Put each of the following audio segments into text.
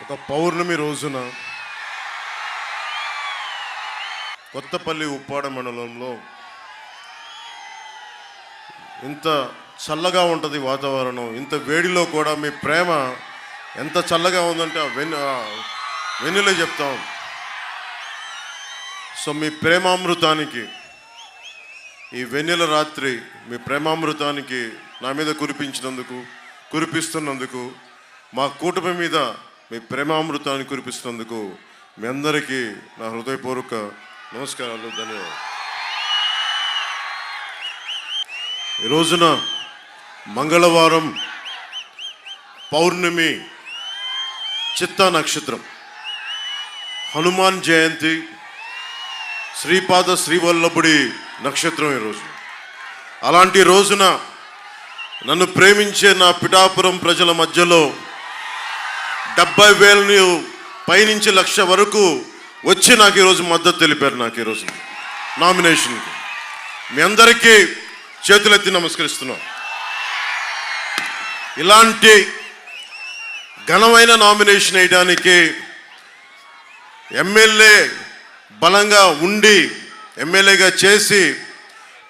ఒక పౌర్ణమి రోజున కొత్తపల్లి ఉప్పాడ మండలంలో ఇంత చల్లగా ఉంటుంది వాతావరణం ఇంత వేడిలో కూడా మీ ప్రేమ ఎంత చల్లగా ఉందంటే ఆ వెన్ను వెన్నులే చెప్తాం. సో మీ ప్రేమామృతానికి ఈ వెన్నెల రాత్రి మీ ప్రేమామృతానికి నా మీద కురిపించినందుకు కురిపిస్తున్నందుకు మా కూటమి మీద మీ ప్రేమామృతాన్ని కురిపిస్తున్నందుకు మీ అందరికీ నా హృదయపూర్వక నమస్కారాలు ధన్యవాదాలు. ఈ రోజున మంగళవారం పౌర్ణమి చిత్తా నక్షత్రం. హనుమాన్ జయంతి శ్రీపాద శ్రీవల్లభుడి నక్షత్రం ఈరోజు అలాంటి రోజున నన్ను ప్రేమించే నా పిఠాపురం ప్రజల మధ్యలో డెబ్బై వేలని పైనుంచి లక్ష వరకు వచ్చి నాకు ఈరోజు మద్దతు తెలిపారు నాకు ఈరోజు నామినేషన్కి. మీ అందరికీ చేతులెత్తి నమస్కరిస్తున్నాం. ఇలాంటి ఘనమైన నామినేషన్ వేయడానికి ఎమ్మెల్యే బలంగా ఉండి ఎమ్మెల్యేగా చేసి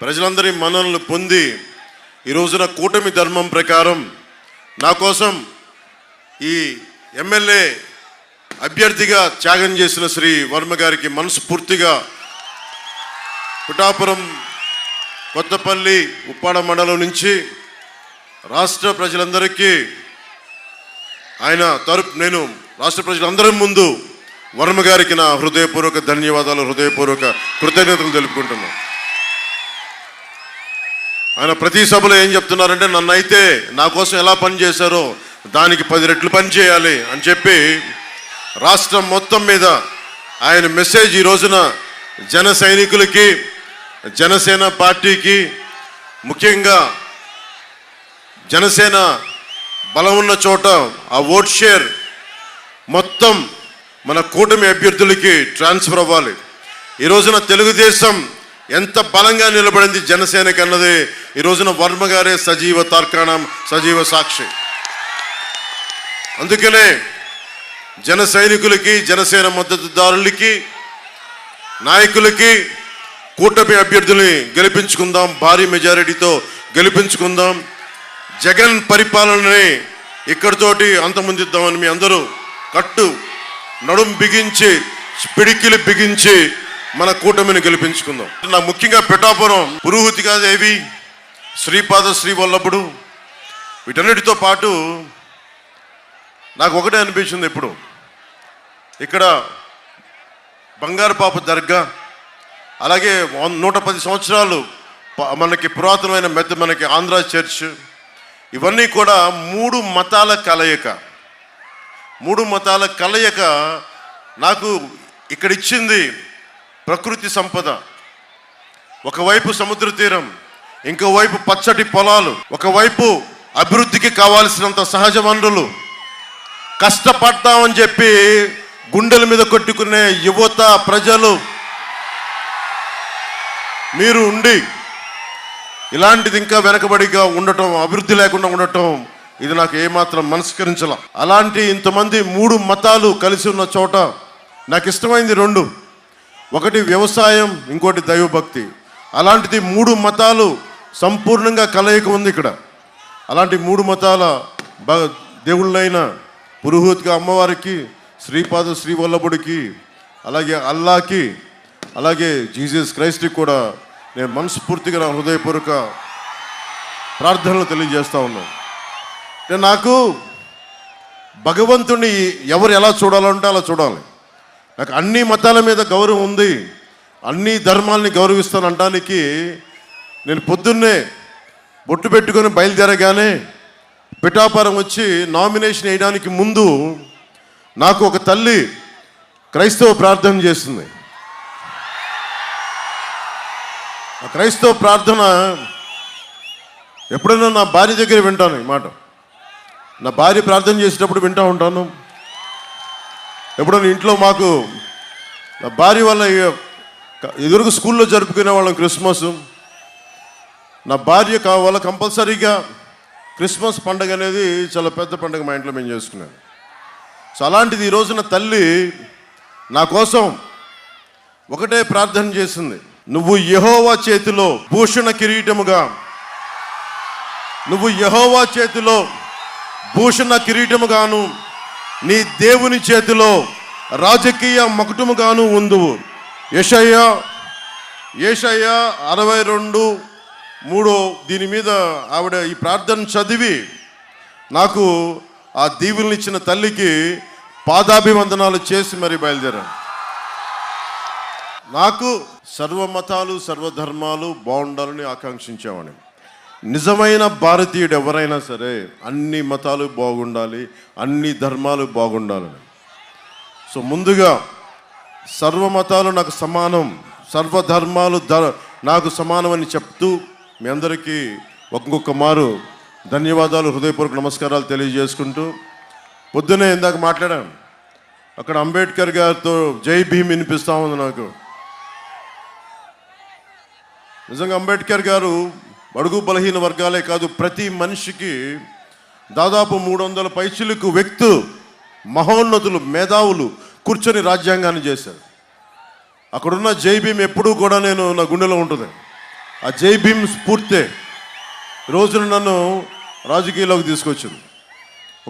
ప్రజలందరి మన్ననలు పొంది ఈ రోజున కూటమి ధర్మం ప్రకారం నా కోసం ఈ ఎమ్మెల్యే అభ్యర్థిగా త్యాగం చేసిన శ్రీ వర్మ గారికి మనస్ఫూర్తిగా పిఠాపురం కొత్తపల్లి ఉప్పాడ మండలం నుంచి రాష్ట్ర ప్రజలందరికీ ఆయన తరపు నేను రాష్ట్ర ప్రజలందరి ముందు వర్మ గారికి నా హృదయపూర్వక ధన్యవాదాలు హృదయపూర్వక కృతజ్ఞతలు తెలుపుకుంటున్నాను. ఆయన ప్రతి సభలో ఏం చెప్తున్నారంటే నన్ను అయితే నా కోసం ఎలా పనిచేశారో దానికి పది రెట్లు పని చేయాలి అని చెప్పి రాష్ట్రం మొత్తం మీద ఆయన మెసేజ్ ఈ రోజున జన సైనికులకి జనసేన పార్టీకి ముఖ్యంగా జనసేన బలం ఉన్న చోట ఆ ఓట్ షేర్ మొత్తం మన కూటమి అభ్యర్థులకి ట్రాన్స్ఫర్ అవ్వాలి. ఈ రోజున తెలుగుదేశం ఎంత బలంగా నిలబడింది జనసేనకి అన్నది ఈ రోజున వర్మ గారే సజీవ తార్కాణం సజీవ సాక్షి. అందుకనే జన సైనికులకి జనసేన మద్దతుదారులకి నాయకులకి కూటమి అభ్యర్థుల్ని గెలిపించుకుందాం భారీ మెజారిటీతో గెలిపించుకుందాం. జగన్ పరిపాలనని ఇక్కడితోటి అంతమొందిద్దామని మీ అందరూ కట్టు నడుం బిగించి పిడికిలి బిగించి మన కూటమిని గెలిపించుకుందాం. నాకు ముఖ్యంగా పిఠాపురం పురుహుతిగా దేవి శ్రీపాద శ్రీవల్లభుడు. వీటన్నిటితో పాటు నాకు ఒకటే అనిపించింది ఇప్పుడు. ఇక్కడ బంగారు పాప దర్గా అలాగే నూట పది సంవత్సరాలు మనకి పురాతనమైన మెత్త మనకి ఆంధ్ర చర్చ్ ఇవన్నీ కూడా మూడు మతాల కలయిక. మూడు మతాల కలయిక నాకు ఇక్కడ ఇచ్చింది ప్రకృతి సంపద. ఒకవైపు సముద్ర తీరం ఇంకోవైపు పచ్చటి పొలాలు ఒకవైపు అభివృద్ధికి కావాల్సినంత సహజ వనరులు. కష్టపడతామని చెప్పి గుండెల మీద కొట్టుకునే యువత ప్రజలు మీరు ఉండి ఇలాంటిది ఇంకా వెనకబడిగా ఉండటం అభివృద్ధి లేకుండా ఉండటం ఇది నాకు ఏమాత్రం మనస్కరించాల. అలాంటి ఇంతమంది మూడు మతాలు కలిసి ఉన్న చోట నాకు ఇష్టమైంది రెండు. ఒకటి వ్యవసాయం ఇంకోటి దైవభక్తి. అలాంటిది మూడు మతాలు సంపూర్ణంగా కలయిక ఉంది ఇక్కడ. అలాంటి మూడు మతాల బ దేవుళ్ళైన పురోహిత్గా అమ్మవారికి శ్రీపాద శ్రీవల్లభుడికి అలాగే అల్లాకి అలాగే జీసస్ క్రైస్ట్కి కూడా నేను మనస్ఫూర్తిగా నా హృదయపూర్వక ప్రార్థనలు తెలియజేస్తూ ఉన్నాను. నేను నాకు భగవంతుడిని ఎవరు ఎలా చూడాలంటే అలా చూడాలి. నాకు అన్ని మతాల మీద గౌరవం ఉంది అన్ని ధర్మాల్ని గౌరవిస్తాను అనడానికి నేను పొద్దున్నే బొట్టు పెట్టుకొని బయలుదేరగానే పిఠాపురం వచ్చి నామినేషన్ వేయడానికి ముందు నాకు ఒక తల్లి క్రైస్తవ ప్రార్థన చేస్తుంది. ఆ క్రైస్తవ ప్రార్థన ఎప్పుడైనా నా భార్య దగ్గర వింటాను ఈ మాట. నా భార్య ప్రార్థన చేసేటప్పుడు వింటూ ఉంటాను. ఎప్పుడైనా ఇంట్లో మాకు నా భార్య వల్ల ఎదురుగా స్కూల్లో జరుపుకునే వాళ్ళం క్రిస్మస్. నా భార్య కావాల కంపల్సరీగా క్రిస్మస్ పండగ అనేది చాలా పెద్ద పండగ మా ఇంట్లో మేము చేసుకున్నాం. సో అలాంటిది ఈ రోజున తల్లి నా కోసం ఒకటే ప్రార్థన చేసింది. నువ్వు యహోవా చేతిలో భూషణ కిరీటముగా నువ్వు యహోవా చేతిలో భూషణ కిరీటముగాను నీ దేవుని చేతిలో రాజకీయ మకుటముగాను ఉందువు. యషయ్య ఏషయ్య అరవై రెండు మూడో దీని మీద ఆవిడ ఈ ప్రార్థన చదివి నాకు ఆ దీవుల్ని ఇచ్చిన తల్లికి పాదాభివందనాలు చేసి మరి బయలుదేరాను. నాకు సర్వ మతాలు సర్వధర్మాలు బాగుండాలని ఆకాంక్షించేవాడిని. నిజమైన భారతీయుడు ఎవరైనా సరే అన్ని మతాలు బాగుండాలి అన్ని ధర్మాలు బాగుండాలని. సో ముందుగా సర్వ మతాలు నాకు సమానం సర్వధర్మాలు ధ నాకు సమానం అని చెప్తూ మీ అందరికీ ఒక్కొక్క మారు ధన్యవాదాలు హృదయపూర్వక నమస్కారాలు తెలియజేసుకుంటూ పొద్దునే ఇందాక మాట్లాడాను. అక్కడ అంబేద్కర్ గారితో జై భీమ్ వినిపిస్తా ఉంది నాకు. నిజంగా అంబేద్కర్ గారు బడుగు బలహీన వర్గాలే కాదు ప్రతి మనిషికి దాదాపు మూడు వందల పైచిలకు వ్యక్తు మహోన్నతులు మేధావులు కూర్చొని రాజ్యాంగాన్ని చేశారు. అక్కడున్న జై భీమ్ ఎప్పుడూ కూడా నేను నా గుండెలో ఉంటుంది. ఆ జై భీమ్ స్ఫూర్తే రోజున నన్ను రాజకీయాల్లోకి తీసుకొచ్చింది.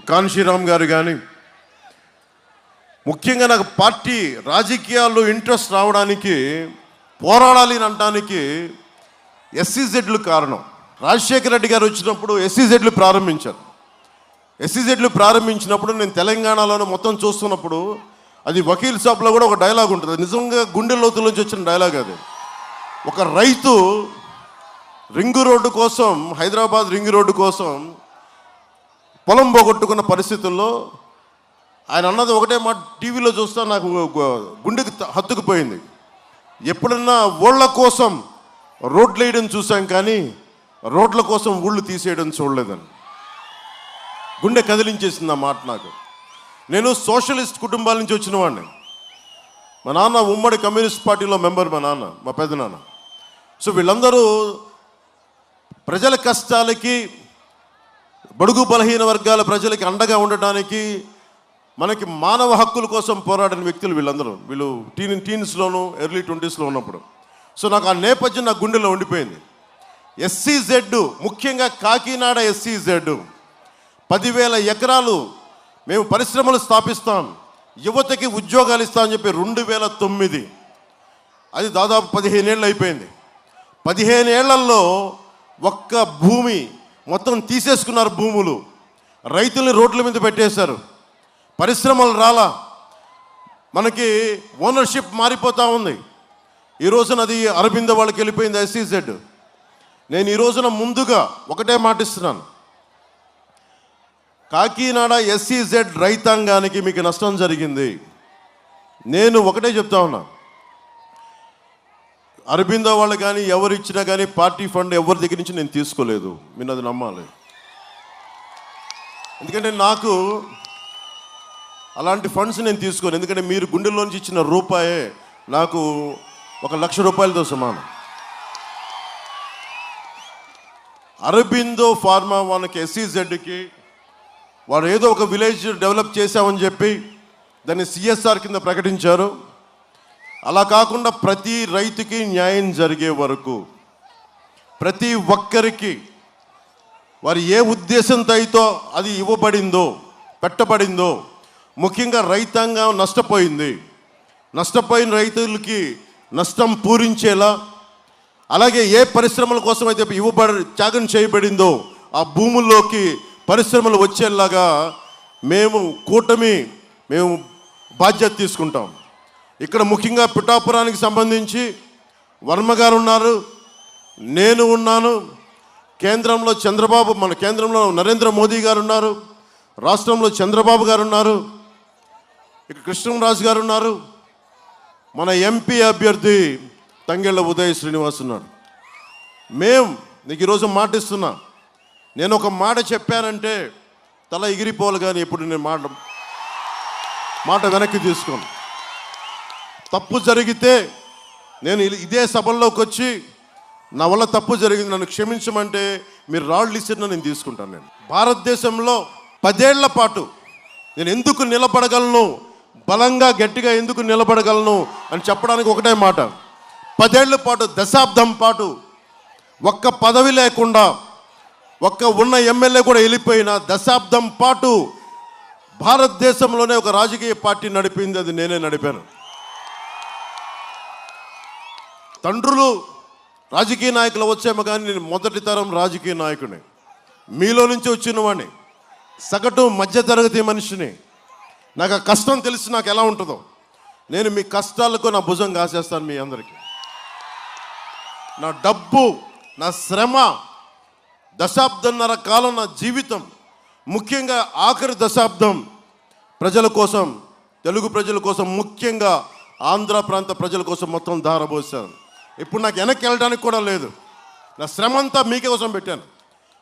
కాన్షీరామ్ గారు కానీ ముఖ్యంగా నాకు పార్టీ రాజకీయాల్లో ఇంట్రెస్ట్ రావడానికి పోరాడాలి అని అనడానికి ఎస్సీజెడ్లు కారణం. రాజశేఖర రెడ్డి గారు వచ్చినప్పుడు ఎస్సీజెడ్లు ప్రారంభించారు. ఎస్సీజెడ్లు ప్రారంభించినప్పుడు నేను తెలంగాణలోనే మొత్తం చూస్తున్నప్పుడు అది వకీల్ షాప్లో కూడా ఒక డైలాగ్ ఉంటుంది. నిజంగా గుండె లోతుల నుంచి వచ్చిన డైలాగ్ అది. ఒక రైతు రింగు రోడ్డు కోసం హైదరాబాద్ రింగు రోడ్డు కోసం పొలం పోగొట్టుకున్న పరిస్థితుల్లో ఆయన అన్నది ఒకటే మాట టీవీలో చూస్తా నాకు గుండెకి హత్తుకుపోయింది. ఎప్పుడన్నా ఓళ్ళ కోసం రోడ్లు వేయడం చూసాం కానీ రోడ్ల కోసం ఊళ్ళు తీసేయడం చూడలేదని. గుండె కదిలించేసింది ఆ మాట నాకు. నేను సోషలిస్ట్ కుటుంబాల నుంచి వచ్చిన వాడిని. మా నాన్న ఉమ్మడి కమ్యూనిస్ట్ పార్టీలో మెంబర్ మా నాన్న మా పెద్దనాన్న సో వీళ్ళందరూ ప్రజల కష్టాలకి బడుగు బలహీన వర్గాల ప్రజలకి అండగా ఉండటానికి మనకి మానవ హక్కుల కోసం పోరాడిన వ్యక్తులు వీళ్ళందరూ. వీళ్ళు టీన్ టీన్స్లోను ఎర్లీ ట్వంటీస్లో ఉన్నప్పుడు. సో నాకు ఆ నేపథ్యం నా గుండెలో ఉండిపోయింది. ఎస్సీజెడ్ ముఖ్యంగా కాకినాడ ఎస్సీజెడ్ పదివేల ఎకరాలు మేము పరిశ్రమలు స్థాపిస్తాం యువతకి ఉద్యోగాలు ఇస్తామని చెప్పి రెండు వేల తొమ్మిది. అది దాదాపు పదిహేను ఏళ్ళు అయిపోయింది. పదిహేను ఏళ్ళలో ఒక్క భూమి మొత్తం తీసేసుకున్నారు భూములు. రైతుల్ని రోడ్ల మీద పెట్టేశారు. పరిశ్రమలు రాలా. మనకి ఓనర్షిప్ మారిపోతూ ఉంది. ఈ రోజున అది అరబింద వాళ్ళకి వెళ్ళిపోయింది ఎస్సీజెడ్ నేను ఈ రోజున ముందుగా ఒకటే మాటిస్తున్నాను కాకినాడ ఎస్సీజెడ్ రైతాంగానికి మీకు నష్టం జరిగింది. నేను ఒకటే చెప్తా ఉన్నాను అరబిందో వాళ్ళు కానీ ఎవరు ఇచ్చినా కానీ పార్టీ ఫండ్ ఎవరి దగ్గర నుంచి నేను తీసుకోలేదు. మీరు అది నమ్మాలి. ఎందుకంటే నాకు అలాంటి ఫండ్స్ నేను తీసుకోను. ఎందుకంటే మీరు గుండెల్లోంచి ఇచ్చిన రూపాయే నాకు ఒక లక్ష రూపాయలతో సమానం. అరబిందో ఫార్మా వాళ్ళకి ఎస్సీజెడ్కి వాడు ఏదో ఒక విలేజ్ డెవలప్ చేశామని చెప్పి దాన్ని సిఎస్ఆర్ కింద ప్రకటించారు. అలా కాకుండా ప్రతి రైతుకి న్యాయం జరిగే వరకు ప్రతి ఒక్కరికి వారు ఏ ఉద్దేశంతో అయితే అది ఇవ్వబడిందో పెట్టబడిందో ముఖ్యంగా రైతాంగం నష్టపోయింది. నష్టపోయిన రైతులకి నష్టం పూరించేలా అలాగే ఏ పరిశ్రమల కోసం అయితే ఇవ్వబడి త్యాగం చేయబడిందో ఆ భూముల్లోకి పరిశ్రమలు వచ్చేలాగా మేము కూటమి మేము బాధ్యత తీసుకుంటాం. ఇక్కడ ముఖ్యంగా పిఠాపురానికి సంబంధించి వర్మ గారు ఉన్నారు నేను ఉన్నాను కేంద్రంలో చంద్రబాబు మన కేంద్రంలో నరేంద్ర మోదీ గారు ఉన్నారు రాష్ట్రంలో చంద్రబాబు గారు ఉన్నారు ఇక్కడ కృష్ణరాజు గారు ఉన్నారు మన ఎంపీ అభ్యర్థి తంగెళ్ళ ఉదయ్ శ్రీనివాస్ ఉన్నాడు. మేం నీకు ఈరోజు మాట ఇస్తున్నా నేను ఒక మాట చెప్పానంటే తల ఎగిరిపోవాలి కానీ ఇప్పుడు నేను మాట మాట వెనక్కి తీసుకోను. తప్పు జరిగితే నేను ఇ- ఇదే సభల్లోకి వచ్చి నా వల్ల తప్పు జరిగింది నన్ను క్షమించమంటే మీరు రాళ్ళు ఇచ్చిన నేను తీసుకుంటాను నేను. భారతదేశంలో పదేళ్ళ పాటు నేను ఎందుకు నిలబడగలను బలంగా గట్టిగా ఎందుకు నిలబడగలను అని చెప్పడానికి ఒకటే మాట. పదేళ్ళ పాటు దశాబ్దం పాటు ఒక్క పదవి లేకుండా ఒక్క ఉన్న ఎమ్మెల్యే కూడా వెళ్ళిపోయిన దశాబ్దం పాటు భారతదేశంలోనే ఒక రాజకీయ పార్టీ నడిపింది అది నేనే నడిపాను. తండ్రులు రాజకీయ నాయకులు వచ్చేమో కానీ నేను మొదటి తరం రాజకీయ నాయకుని మీలో నుంచి వచ్చిన వాడిని సగటు మధ్యతరగతి మనిషిని. నాకు ఆ కష్టం తెలిసి నాకు ఎలా ఉంటుందో. నేను మీ కష్టాలకు నా భుజం కాసేస్తాను మీ అందరికీ. నా డబ్బు నా శ్రమ దశాబ్దంన్నర కాలం నా జీవితం ముఖ్యంగా ఆఖరి దశాబ్దం ప్రజల కోసం తెలుగు ప్రజల కోసం ముఖ్యంగా ఆంధ్ర ప్రాంత ప్రజల కోసం మొత్తం దారబోసాను ఇప్పుడు నాకు వెనక్కి వెళ్ళడానికి కూడా లేదు. నా శ్రమ అంతా మీకే కోసం పెట్టాను.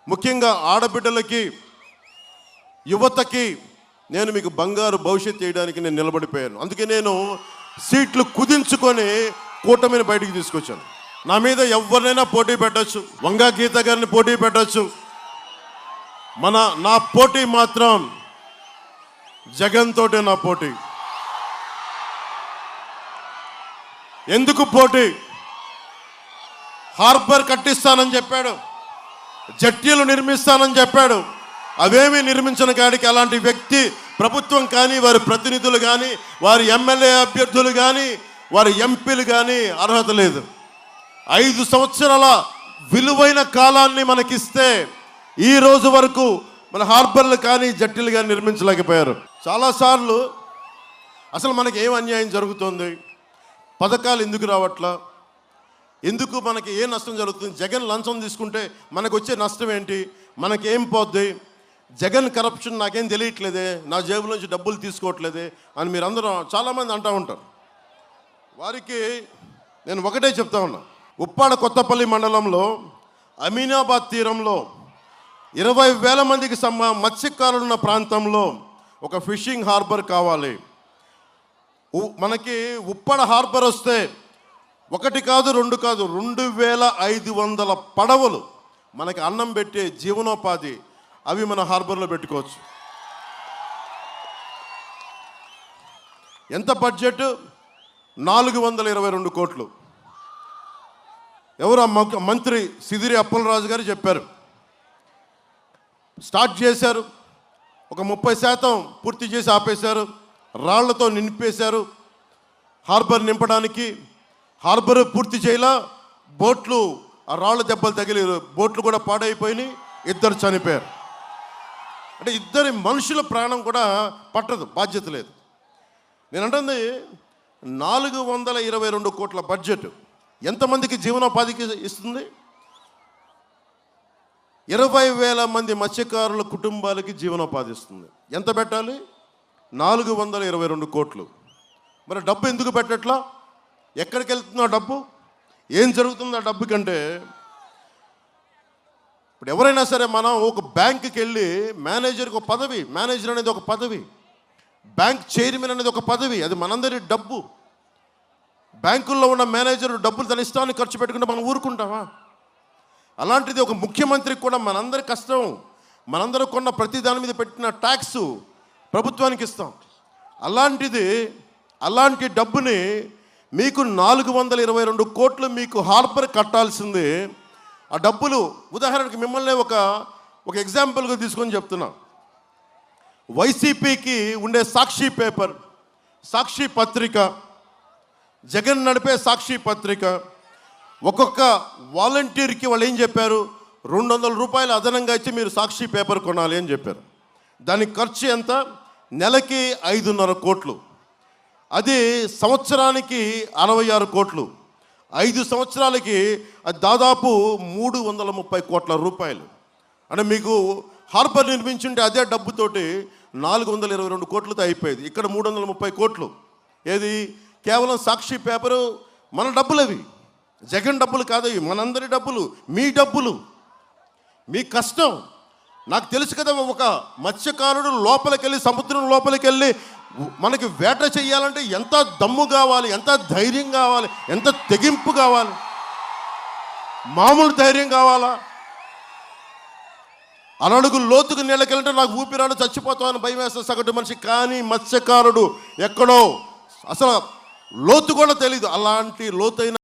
ముఖ్యంగా ఆడబిడ్డలకి యువతకి నేను మీకు బంగారు భవిష్యత్తు చేయడానికి నేను నిలబడిపోయాను. అందుకే నేను సీట్లు కుదించుకొని కూటమిని బయటికి తీసుకొచ్చాను. నా మీద ఎవరినైనా పోటీ పెట్టచ్చు. వంగా గీత గారిని పోటీ పెట్టచ్చు. మన నా పోటీ మాత్రం జగన్ తోటే నా పోటీ. ఎందుకు పోటీ? హార్బర్ కట్టిస్తానని చెప్పాడు. జట్టీలు నిర్మిస్తానని చెప్పాడు. అవేమీ నిర్మించిన కాడికి అలాంటి వ్యక్తి ప్రభుత్వం కానీ వారి ప్రతినిధులు కానీ వారి ఎమ్మెల్యే అభ్యర్థులు కానీ వారి ఎంపీలు కానీ అర్హత లేదు. ఐదు సంవత్సరాల విలువైన కాలాన్ని మనకిస్తే ఈ రోజు వరకు మన హార్బర్లు కానీ జట్టీలు కానీ నిర్మించలేకపోయారు. చాలాసార్లు అసలు మనకి ఏం అన్యాయం జరుగుతుంది? పథకాలు ఎందుకు రావట్లా? ఎందుకు మనకి ఏ నష్టం జరుగుతుంది? జగన్ లంచం తీసుకుంటే మనకు వచ్చే నష్టం ఏంటి? మనకేం పోద్ది? జగన్ కరప్షన్ నాకేం తెలియట్లేదే? నా జేబులోంచి డబ్బులు తీసుకోవట్లేదే? అని మీరు అందరూ చాలామంది అంటూ ఉంటారు. వారికి నేను ఒకటే చెప్తా ఉన్నా. ఉప్పాడ కొత్తపల్లి మండలంలో అమీనాబాద్ తీరంలో ఇరవై వేల మందికి సమ మత్స్యకారులు ఉన్న ప్రాంతంలో ఒక ఫిషింగ్ హార్బర్ కావాలి. ఉ- మనకి ఉప్పాడ హార్బర్ వస్తే ఒకటి కాదు రెండు కాదు రెండు వేల ఐదు వందల పడవలు మనకి అన్నం పెట్టే జీవనోపాధి అవి మన హార్బర్లో పెట్టుకోవచ్చు. ఎంత బడ్జెట్? నాలుగు వందల ఇరవై రెండు కోట్లు. ఎవరు మంత్రి సిదిరి అప్పలరాజు గారు చెప్పారు. స్టార్ట్ చేశారు. ఒక ముప్పై శాతం పూర్తి చేసి ఆపేశారు. రాళ్ళతో నింపేశారు. హార్బర్ నింపడానికి హార్బర్ పూర్తి చేయలా బోట్లు ఆ రాళ్ళ దెబ్బలు తగిలి బోట్లు కూడా పాడైపోయినాయి ఇద్దరు చనిపోయారు. అంటే ఇద్దరి మనుషుల ప్రాణం కూడా పట్టదు బాధ్యత లేదు. నేను అంటుంది నాలుగు వందల ఇరవై రెండు కోట్ల బడ్జెట్ ఎంతమందికి జీవనోపాధికి ఇస్తుంది? ఇరవై వేల మంది మత్స్యకారుల కుటుంబాలకి జీవనోపాధి ఇస్తుంది. ఎంత పెట్టాలి? నాలుగు వందల ఇరవై రెండు కోట్లు. మరి డబ్బు ఎందుకు పెట్టట్లా? ఎక్కడికి వెళ్తుందో ఆ డబ్బు? ఏం జరుగుతుంది ఆ డబ్బు కంటే ఇప్పుడు ఎవరైనా సరే మనం ఒక బ్యాంకుకి వెళ్ళి మేనేజర్కి ఒక పదవి మేనేజర్ అనేది ఒక పదవి బ్యాంక్ చైర్మన్ అనేది ఒక పదవి అది మనందరి డబ్బు. బ్యాంకుల్లో ఉన్న మేనేజర్ డబ్బులు తన ఇష్టాన్ని ఖర్చు పెట్టుకుంటే మనం ఊరుకుంటామా? అలాంటిది ఒక ముఖ్యమంత్రికి కూడా మనందరి కష్టం మనందరూ కొన్న ప్రతి దాని మీద పెట్టిన ట్యాక్స్ ప్రభుత్వానికి ఇస్తాం. అలాంటిది అలాంటి డబ్బుని మీకు నాలుగు వందల ఇరవై రెండు కోట్లు మీకు హార్బర్ కట్టాల్సింది. ఆ డబ్బులు ఉదాహరణకి మిమ్మల్ని ఒక ఒక ఎగ్జాంపుల్గా తీసుకొని చెప్తున్నా. వైసీపీకి ఉండే సాక్షి పేపర్ సాక్షి పత్రిక జగన్ నడిపే సాక్షి పత్రిక ఒక్కొక్క వాలంటీర్కి వాళ్ళు ఏం చెప్పారు? రెండు వందల రూపాయలు అదనంగా ఇచ్చి మీరు సాక్షి పేపర్ కొనాలి అని చెప్పారు. దానికి ఖర్చు ఎంత? నెలకి ఐదున్నర కోట్లు. అది సంవత్సరానికి అరవై ఆరు కోట్లు. ఐదు సంవత్సరాలకి దాదాపు మూడు వందల ముప్పై కోట్ల రూపాయలు. అంటే మీకు హార్బర్ నిర్మించుంటే అదే డబ్బుతోటి నాలుగు వందల ఇరవై రెండు కోట్లతో అయిపోయేది. ఇక్కడ మూడు వందల ముప్పై కోట్లు. ఏది? కేవలం సాక్షి పేపరు మన డబ్బులు అవి జగన్ డబ్బులు కాదు అవి మనందరి డబ్బులు మీ డబ్బులు. మీ కష్టం. నాకు తెలుసు కదా ఒక మత్స్యకారుడు లోపలికి వెళ్ళి సముద్రం లోపలికి వెళ్ళి మనకి వేట చేయాలంటే ఎంత దమ్ము కావాలి ఎంత ధైర్యం కావాలి ఎంత తెగింపు కావాలి? మామూలు ధైర్యం కావాలా? అనడుగు లోతుకు నీళ్ళకెళ్ళంటే నాకు ఊపిరాడు చచ్చిపోతామని భయం వేస్తే సగటు మనిషి కానీ మత్స్యకారుడు ఎక్కడో అసలు లోతు కూడా తెలియదు అలాంటి లోతైన